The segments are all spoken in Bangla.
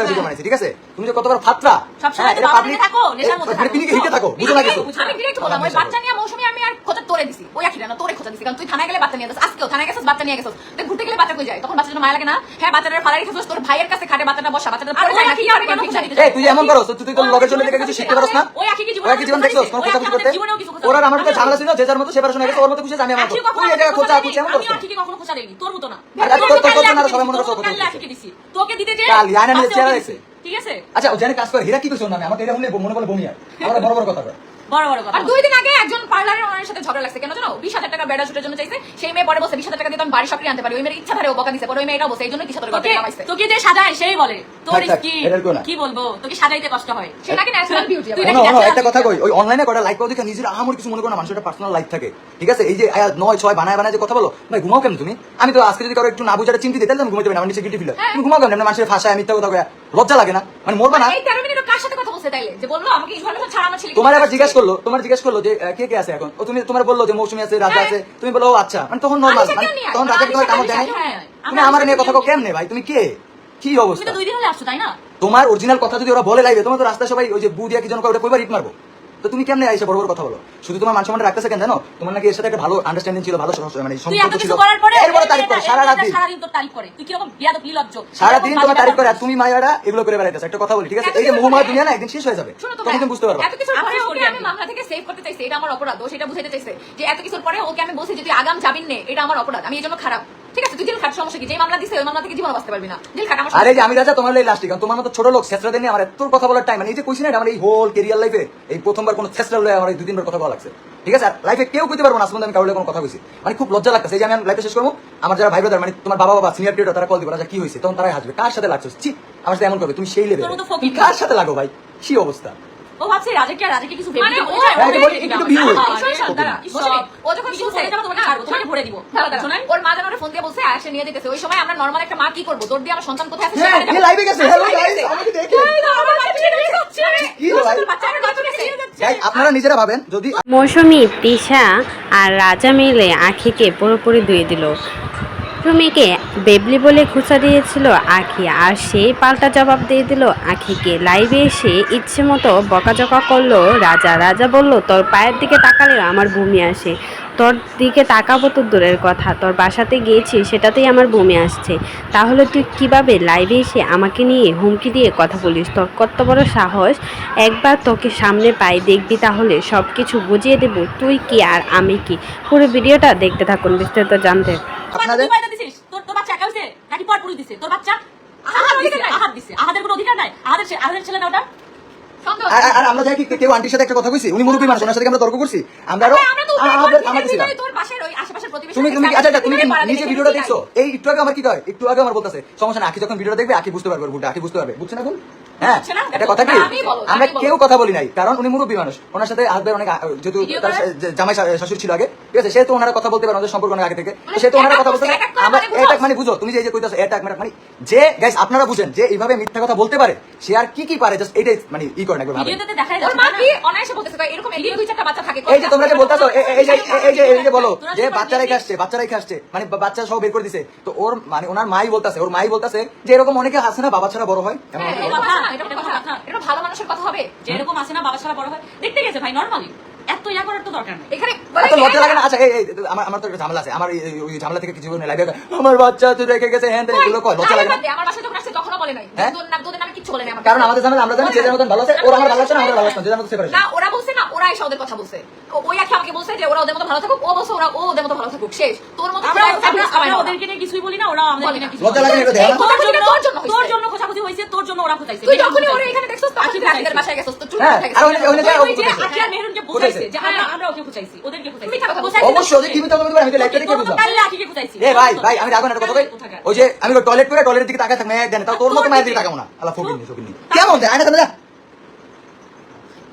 ভিডিও বানাইছি ঠিক আছে? তুমি যে কতবার ফাত্রা হ্যাঁ, থাকো, বুঝো না কিছু আমি ডিরেক্ট বললাম ওই বাচ্চা নিয়ে মৌসুমী আমি আর তোরে দিছি। ওই আখিরা না তোরে খোঁজা দিছি। কারণ তুই থানায় গেলে বাচ্চা নিয়ে যাস আজকেও থানায় গেছিস বাচ্চা নিয়ে গেছিস। তুই ঘুরতে গেলে বাচ্চা কই যায়? তখন বাচ্চাটা মায়া লাগে না? হ্যাঁ বাচ্চাটার তোর ভাইয়ের কাছে খাটে বাচ্চাটা বসা বাচ্চাটা পড়ে যায় না আর কেন ফিক্সা দিতে এই তুই এমন করো তুই তোর লগের জন্য দেখে কিছু শিখতে পারছ না? ওই আখি কি জীবনে ওরা জীবন দেখছ কোনো ওই কথা আখি কিছু করতে খোঁজা ওরা আমার মতো ঝামেলা ছিল যে যার মতো হয়ে গেছে ওর মতো খুশি আমি আমার তুই খোঁজা খুঁজে এমন করছ আমি আখিকে কখনো খোঁজা দেইনি, তোর মতো না। আরে তোর তো না, সবাই মনে করছে তোর তো আখিকে দিছি। তোকে দিতে যে কাল, ইয়ানা চেহারা। দেখছে। ঠিক আছে? আচ্ছা ও জানে কাজ করে হীরা কি করছ না আমি আমার এটা শুনলে মনে বলে বমি হয়। আমরা বড় বড় কথা কয় বড় বড় কথা। আর দুই দিন আগে একজন পার্লারের সাথে ঝগড়া লাগছে। কেন জানো? বিশ হাজার টাকা বেড়া জন্য চাইছে। সেই মেয়ে পরে বসে বিশ হাজার টাকা দিয়ে আমি বাড়ি আনতে পারি। ওই মেয়ের ইচ্ছা ধারে ও বকা দিছে। পরে ওই মেয়েটা বসে এই জন্য কিছু হাজার টাকা তোকে কামাইছে। তোকে যে সাজায় সেই বলে। তোর থাক, থাক, কি এটার কোনো না। কি বলব? তোকে সাজাইতে কষ্ট হয়। সে নাকি ন্যাচারাল বিউটি তুই শোনো, নাকি শোনো, natural একটা কথা কই ওই অনলাইনে কটা লাইক করে দেখে নিজের আহামর কিছু মনে করো না মানুষের পার্সোনাল লাইফ থাকে। ঠিক আছে? এই যে নয় ছয় বানায় বানায় যে কথা বলো ভাই ঘুমাও কেন তুমি? আমি তো আজকে যদি কারও একটু না বুঝাটা চিন্তি দিতে তাহলে আমি ঘুমাতে পারি আমার নিচে গিল্টি ফিল তুমি ঘুমাও কেন? মানুষের ভাষায় মিথ্যা কথা কয়া লজ্জা লাগে না? মানে মরবা না? এই তেরো মিনিট কার সাথে কথা বলছে তাইলে? যে বলল আমাকে ইনফরমেশন ছাড়া আমার ছেলে তোমার আবার জিজ্ঞেস করল তোমার জিজ্ঞেস করল যে কে কে আছে এখন? ও তুমি তোমার বলল যে মৌসুমী আছে রাজা হ্যাঁ। আছে তুমি বলো আচ্ছা। মানে তখন নর্মাল মানে তখন তোমার আলিশা কামড় দেয় হ্যাঁ। তুমি আমার নিয়ে কথা কও কেমনে ভাই? তুমি কে? কি অবস্থা তুমি তো দুই দিন হলে আসছো তাই না? তোমার অরিজিনাল কথা যদি ওরা বলে লাইবে তোমার তো রাস্তা সবাই ওই যে বু দিয়া কি জন ওটা কইবার ইট মারবো? তো তুমি কেমনে আইসা বড় বড় কথা বলো? শুধু তোমার মান সম্মান রাখতেছে কেন জানো? তোমার নাকি এর সাথে একটা ভালো আন্ডারস্ট্যান্ডিং ছিল ভালো মানে তুই এত সম্পর্ক ছিল। কিছু করার পরে এরপরে তারিফ করে সারা রাত দিন। সারাদিন তোর তারিফ করে। তুই কীরকম বিয়াদব নির্লজ্জ সারাদিন এরকম তোমার তারিফ করে আর তুমি মায়ারা এগুলো করে বেড়াইতেছে। একটা কথা বলি ঠিক আছে? এই যে মোহময় দুনিয়া না একদিন শেষ হয়ে যাবে। শোনো তো তখন তুমি বুঝতে পারবে। এত কিছুর পরে ওকে আমি। মামলা থেকে সেভ করতে চাইছি এটা আমার অপরাধ ও সেটা বুঝাইতে চাইছে যে এত কিছুর পরে ওকে আমি বলছি যে তুই আগাম যাবিন নে এটা আমার অপরাধ আমি এই জন্য খারাপ। ঠিক আছে? তুই জেল খাট সমস্যা কি? যে মামলা দিছে ওই মামলা থেকে জীবন বাঁচতে পারবি না। জেল খাট আমার আরে আমি রাজা তোমার লাস্ট কারণ তোমার মতো ছোট লোক ছেত্রাদের নিয়ে আমার এত কথা বলার টাইম মানে এই যে কইছি না আমার এই হোল কেরিয়ার লাইফে এই প্রথমবার কোনো ছেত্রা লয়ে আমার এই দুই দিনবার কথা বলা লাগছে। ঠিক আছে? আর লাইফে কেউ কইতে পারব না আসলে আমি কাউকে কোনো কথা কইছি। মানে খুব লজ্জা লাগছে এই যে আমি লাইফে শেষ করব আমার যারা ভাই ব্রাদার মানে তোমার বাবা বাবা সিনিয়র পিরিয়ড তারা কল দিবে। রাজা কি হয়েছে? তখন তারাই হাসবে। কার সাথে লাগছো? ছি আমার সাথে এমন করবে। তুমি সেই লেভেল। কার সাথে লাগো ভাই? কি অবস্থা? ও ভাবছে রাজাকে আর রাজাকে কিছু ভেবে ও- বলেছে, ও এটা বলি, একটু? ও যখন কিছু যাবে তোমাকে ছাড়বো, তোমাকে ভরে দিব। ওর মা যেন ফোন দিয়ে বলছে আসে নিয়ে দিতেছে ওই সময় আমরা নর্মাল একটা মা কি করব দৌড় দিয়ে আমার সন্তান কোথায় আছে হ্যাঁ সেখানে এ যাব। লাইভে গেছে হ্যালো গাইস আমাকে দেখে। এই দাও, আমার বাচ্চা নিয়ে যাচ্ছে। কি রে বাচ্চা আপনারা নিজেরা ভাবেন, যদি মৌসুমি, তিশা আর রাজা মিলে আখিকে পুরোপুরি ধুয়ে দিল। সুমিকে বেবলি বলে খুঁচা দিয়েছিল আখি, আর সেই পাল্টা জবাব দিয়ে দিল আখিকে। লাইভে এসে ইচ্ছে মতো বকাঝকা করল রাজা। রাজা বলল, তোর পায়ের দিকে তাকালে আমার ভূমি আসে। তোর দিকে তাকাবো তো দূরের কথা। তোর বাসাতে গিয়েছি সেটাতেই আমার বমি আসছে। তাহলে তুই কীভাবে লাইভে এসে আমাকে নিয়ে হুমকি দিয়ে কথা বলিস? তোর কত বড় সাহস? একবার তোকে সামনে পাই দেখবি তাহলে সব কিছু বুঝিয়ে দেব। তুই কি আর আমি কি? পুরো ভিডিওটা দেখতে থাকুন বিস্তারিত জানতে। আপনাদের- তুই পয়দা দিছিস? তোর তোর বাচ্চা একা নাকি পর পুরুষ দিছে? তোর বাচ্চা? আহাদ দিছে, আহাদ দিছে। আহাদের কোনো অধিকার নাই? আহাদের আহাদের ছেলে না ওটা? আর আমরা যাই কি কেউ আন্টির সাথে একটা কথা কইছি উনি মুরব্বী মানুষ ওনার সাথে আমরা তর্ক করছি? আমরা আরও তুমি তুমি আচ্ছা আচ্ছা, তুমি নিজে ভিডিওটা দেখছ? এই একটু আগে আমার কি কয় একটু আগে আমার বলতেছে সমস্যা না আখি যখন ভিডিওটা দেখবে আখি বুঝতে পারবে ওর ভুলটা আখি বুঝতে পারবে বুঝছে না হ্যাঁ এটা কথা কি? আমরা কেউ কথা বলি নাই কারণ উনি মুরব্বী মানুষ। ওনার সাথে আসবে অনেক যেহেতু জামাই শাশুড়ি ছিল আগে ঠিক আছে সেহেতু ওনারা কথা বলতে পারে সম্পর্ক অনেক আগে থেকে। তো ওনারা কথা বলতে পারে মানে বুঝো? এটা মানে বুঝো তুমি যে যে কইতাছো এটা মানে মানে যে গাইস আপনারা বুঝেন যে এইভাবে মিথ্যা কথা বলতে পারে সে আর কি কি পারে জাস্ট এটাই মানে ই করে না একবার ভিডিওতে দেখাই ওর মা কি অনায়াসে বলতেছে এরকম এদিকে দুই চারটা বাচ্চা থাকে এই যে তোমরা যে বলতাছো এই যে এই যে এই যে বলো যে সবাই বাচ্চারাই খাচ্ছে মানে বাচ্চা সব বের করে দিছে তো ওর মানে ওনার মাই বলতাছে ওর মাই বলতাছে যে এরকম অনেকে আছে না বাবা ছাড়া বড় হয়? এমন হ্যাঁ, এটা ভালো মানুষের কথা হবে যে এরকম আছে না বাবা ছাড়া বড় হয়। দেখতে গেছে ভাই নর্মালি এত ইয়া করার তো দরকার নেই। এখানে লজ্জা লাগে না? আচ্ছা এই এই, আমার আমার তো একটা ঝামেলা আছে। আমার এই- এই- ওই ঝামেলা থেকে কিছু লাইভে আমার বাচ্চা তুই রেখে গেছে হ্যাঁ এগুলো কয় লজ্জা লাগে না। আমার বাসায় যখন আসছে তখনও বলে নাই। হ্যাঁ? তোর নাম তোদের নামে কিচ্ছু বলে নাই কারণ আমাদের ঝামেলা আমরা জানি যে মতন ভালো আছে ওরা আমার ভালো আছে না আমরা ভালো আছে যে যার সেপারেশন না ওরা বলছে না ওরা এসে ওদের কথা বলছে। ওই আখি আমাকে বলছে যে ওরা ওদের মতো ভালো থাকুক ও বলছে ওরা ও ওদের মতো ভালো থাকুক শেষ। তোর মতো আমরা ওদেরকে নিয়ে কিছুই বলি না ওরা আমাদেরকে নিয়ে কিছু লজ্জা লাগে না এটা বলে। দেখো এই না? তোর জন্য তোর জন্য হয়েছে। তোর জন্য খোঁজাখুঁজি হয়েছে তোর জন্য ওরা খোঁজাইছে তুই যখনই ওরা এখানে দেখছস তখন আখি তুই বাসায় গেছস তো চুপ আর ওই- ওই জায়গায় ওই যে আর মেহেরুনকে বুঝাইছে যে আমরা আমরা ওকে খুঁজাইছি ওদেরকে খুঁজাইছি মিথ্যা কথা বলছো। বুঝাইছি? তো অবশ্যই তো আমি তো লাইভটা দেখে তোর মতো বুঝলাম কাল্লা এ ভাই ভাই আমি রাখব না কথা কই ওই যে আমি টয়লেট করে টয়লেটের দিকে তাকায় থাকি মায়ের দেন তাও তোর মতো মায়ের দিকে তাকাবো না। আল্লাহ ফকিনি ফকিনি কেমন দেয় আয়না সামনে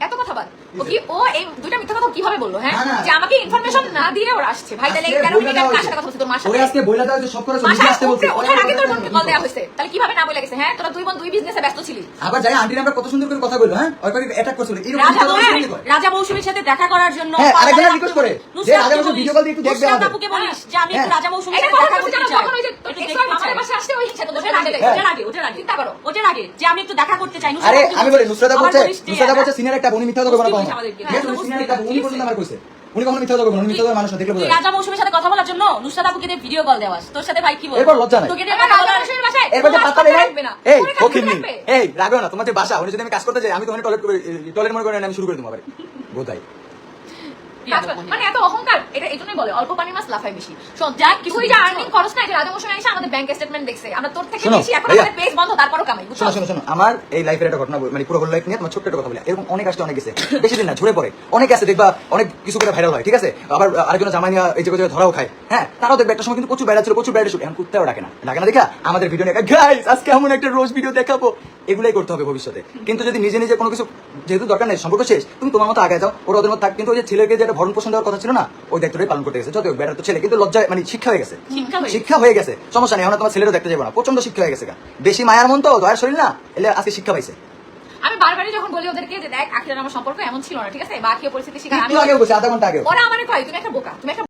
এত কথা বাদ। ও কি? ও এই দুইটা মিথ্যা কথা কীভাবে বলল হ্যাঁ। যে আমাকে ইনফরমেশন না দিয়ে ওরা আসছে। ভাই তাহলে মিনিট কার সাথে কথা বলছিস তোর ওরে সাথে আজকে বইলা হয়েছে, সব করে নিজে আসতে বলছে। ওঠার আগে তোর বোনকে কল দেওয়া হয়েছে। তাহলে কীভাবে না বলে গেছে হ্যাঁ? তোরা দুই বোন দুই বিজনেসে ব্যস্ত ছিলি। আবার যাই আন্টি আমরা কত সুন্দর করে কথা বলল হ্যাঁ? ওই পাখি অ্যাটাক করছিল। এরকম রাজা মৌসুমীর সাথে দেখা করার জন্য হ্যাঁ, request করে, যে রাজা মৌসুমী video call দিয়ে একটু দেখবে নুসরাত আমাদের। আপুকে বলিস যে আমি একটু হ্যাঁ। রাজা মৌসুমীর সাথে দেখা করতে চাই। তখন ওই যে চাই। বাসায় আসছে ওই ওটার আগে হ্যাঁ। ওটার আগে ওটার আগে চিন্তা করো। ওটার আগে যে আমি একটু দেখা করতে চাই নুসরাত আরে আমি বলি। নুসরাতা বলছে নুসরাতা একটা- বলছে সিনিয়র একটা উনি মিথ্যা কথা বলে হ্যাঁ, একটা উনি পর্যন্ত আমার কইছে উনি কখনো মিথ্যা কথা বলে মিথ্যা কথা মানুষ দেখলে বোঝা রাজা মৌসুমীর সাথে কথা বলার জন্য নুসরাত আপুকে দিয়ে ভিডিও কল দেওয়াস তোর সাথে ভাই কি বলব? এরপর লজ্জা নাই। তোকে দিয়ে কথা বলার মৌসুমীর বাসায় এরপর যে কোনো পাত্তা কাজ দেয় রাখবে না। এই কোনো কাজ ফকিন্নি রাখবে। এই রাখবে না তোমার যে বাসা উনি যদি আমি কাজ করতে যাই আমি তোমাকে টয়লেট টয়লেট মনে করেন আমি শুরু করে দেবো আবার। বোধাই। কর- মানে এত অহংকার? এটা এই জন্যই বলে অল্প পানি মাছ লাফায় বেশি। যা তুই আর্নিং খরচ না এটা এসে আমাদের ব্যাংক স্টেটমেন্ট দেখছে। আমরা তোর থেকে বেশি এখন আমাদের পেজ বন্ধ তারপরও কামাই শোনো শোনো শোনো আমার এই লাইফের একটা ঘটনা মানে পুরো লাইফ নিয়ে তোমার ছোট্ট একটা কথা বলি। এরকম অনেক আসতে অনেক গেছে। বেশি দিন না ঝরে পড়ে। অনেক আছে দেখবা অনেক কিছু করে ভাইরাল হয় ঠিক আছে? আবার আরেকজন জামাই নিয়ে এই জায়গায় ধরাও খায় হ্যাঁ? তারাও দেখবে একটা সময় কিন্তু প্রচুর ভাইরাল ছিল প্রচুর ভাইরাল ছিল। এখন কুত্তাও ডাকে না। ডাকে না দেখা? আমাদের ভিডিও নিয়ে গাইস আজকে এমন একটা রোজ ভিডিও দেখাবো। এগুলাই করতে হবে ভবিষ্যতে। কিন্তু যদি নিজে নিজে কোনো কিছু যেহেতু দরকার নেই সম্পর্ক শেষ তুমি তোমার মতো আগে যাও ওরা ওদের মতো থাক। কিন্তু ওই যে ছেলেকে যেটা ভরণ পোষণ দেওয়ার কথা ছিল না ওই দায়িত্বটাই পালন করতে গেছে। যত বেটার তো ছেলে কিন্তু লজ্জায় মানে শিক্ষা হয়ে গেছে। শিক্ষা হয়ে গেছে। সমস্যা নেই এখন তোমার ছেলেরও দেখতে যাব না। প্রচণ্ড শিক্ষা হয়ে গেছে। বেশি মায়ার মন তো দয়ার শরীর না এলে আজকে শিক্ষা পাইছে। আমি বারবারই যখন বলি ওদেরকে যে দেখ আখিরার আমার সম্পর্ক এমন ছিল না ঠিক আছে? বা আখিও পরিস্থিতি শিখে আমি আগে বলছি আধা ঘণ্টা আগে ওরা আমার কয় তুমি একটা বোকা তুমি একটা